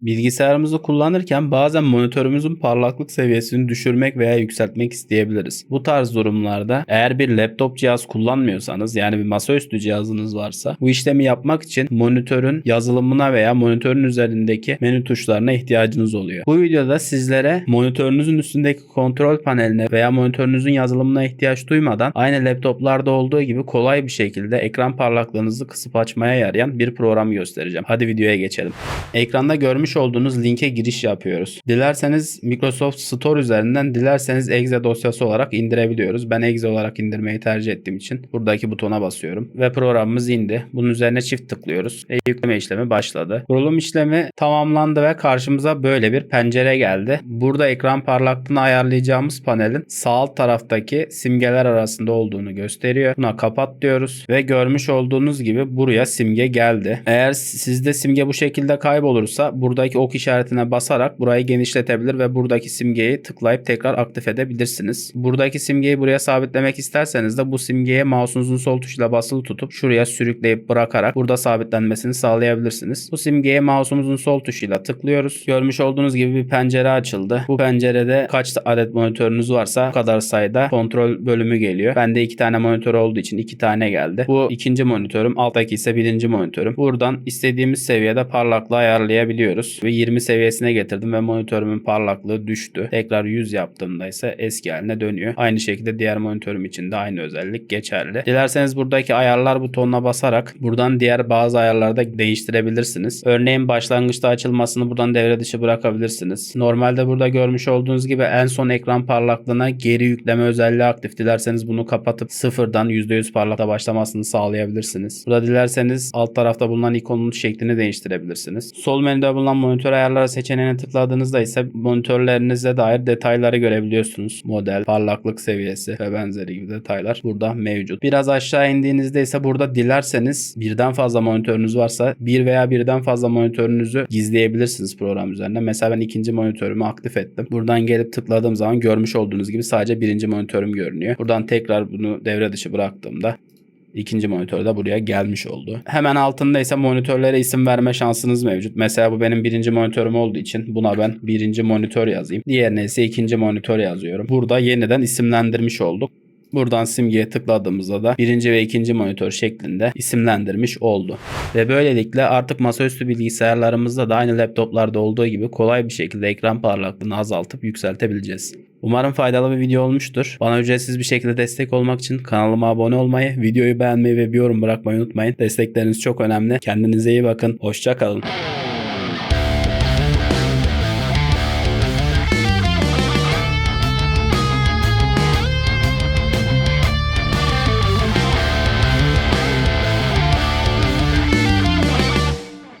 Bilgisayarımızı kullanırken bazen monitörümüzün parlaklık seviyesini düşürmek veya yükseltmek isteyebiliriz. Bu tarz durumlarda eğer bir laptop cihaz kullanmıyorsanız yani bir masaüstü cihazınız varsa bu işlemi yapmak için monitörün yazılımına veya monitörün üzerindeki menü tuşlarına ihtiyacınız oluyor. Bu videoda sizlere monitörünüzün üstündeki kontrol paneline veya monitörünüzün yazılımına ihtiyaç duymadan aynı laptoplarda olduğu gibi kolay bir şekilde ekran parlaklığınızı kısıp açmaya yarayan bir program göstereceğim. Hadi videoya geçelim. Ekranda görmüş olduğunuz linke giriş yapıyoruz. Dilerseniz Microsoft Store üzerinden dilerseniz exe dosyası olarak indirebiliyoruz. Ben exe olarak indirmeyi tercih ettiğim için buradaki butona basıyorum ve programımız indi. Bunun üzerine çift tıklıyoruz. ve yükleme işlemi başladı. Kurulum işlemi tamamlandı ve karşımıza böyle bir pencere geldi. Burada ekran parlaklığını ayarlayacağımız panelin sağ alt taraftaki simgeler arasında olduğunu gösteriyor. Buna kapat diyoruz ve görmüş olduğunuz gibi buraya simge geldi. Eğer sizde simge bu şekilde kaybolursa buradaki ok işaretine basarak burayı genişletebilir ve buradaki simgeyi tıklayıp tekrar aktif edebilirsiniz. Buradaki simgeyi buraya sabitlemek isterseniz de bu simgeye mouse'unuzun sol tuşuyla basılı tutup şuraya sürükleyip bırakarak burada sabitlenmesini sağlayabilirsiniz. Bu simgeye mouse'umuzun sol tuşuyla tıklıyoruz. Görmüş olduğunuz gibi bir pencere açıldı. Bu pencerede kaç adet monitörünüz varsa bu kadar sayıda kontrol bölümü geliyor. Bende iki tane monitör olduğu için iki tane geldi. Bu ikinci monitörüm. Alttaki ise birinci monitörüm. Buradan istediğimiz seviyede parlaklığı ayarlayabiliyoruz. Ve 20 seviyesine getirdim ve monitörümün parlaklığı düştü. Tekrar 100 yaptığımda ise eski haline dönüyor. Aynı şekilde diğer monitörüm için de aynı özellik geçerli. Dilerseniz buradaki ayarlar butonuna basarak buradan diğer bazı ayarları da değiştirebilirsiniz. Örneğin başlangıçta açılmasını buradan devre dışı bırakabilirsiniz. Normalde burada görmüş olduğunuz gibi en son ekran parlaklığına geri yükleme özelliği aktif. Dilerseniz bunu kapatıp sıfırdan %100 parlakta başlamasını sağlayabilirsiniz. Burada dilerseniz alt tarafta bulunan ikonun şeklini değiştirebilirsiniz. Sol menüde bulunan monitör ayarları seçeneğine tıkladığınızda ise monitörlerinize dair detayları görebiliyorsunuz. Model, parlaklık seviyesi ve benzeri gibi detaylar burada mevcut. Biraz aşağı indiğinizde ise burada dilerseniz birden fazla monitörünüz varsa bir veya birden fazla monitörünüzü gizleyebilirsiniz program üzerinde. Mesela ben ikinci monitörümü aktif ettim. Buradan gelip tıkladığım zaman görmüş olduğunuz gibi sadece birinci monitörüm görünüyor. Buradan tekrar bunu devre dışı bıraktığımda İkinci monitör de buraya gelmiş oldu. Hemen altında ise monitörlere isim verme şansınız mevcut. Mesela bu benim birinci monitörüm olduğu için buna ben birinci monitör yazayım. Diğerine ise ikinci monitör yazıyorum. Burada yeniden isimlendirmiş olduk. Buradan simgeye tıkladığımızda da birinci ve ikinci monitör şeklinde isimlendirmiş oldu. Ve böylelikle artık masaüstü bilgisayarlarımızda da aynı laptoplarda olduğu gibi kolay bir şekilde ekran parlaklığını azaltıp yükseltebileceğiz. Umarım faydalı bir video olmuştur. Bana ücretsiz bir şekilde destek olmak için kanalıma abone olmayı, videoyu beğenmeyi ve bir yorum bırakmayı unutmayın. Destekleriniz çok önemli. Kendinize iyi bakın. Hoşça kalın.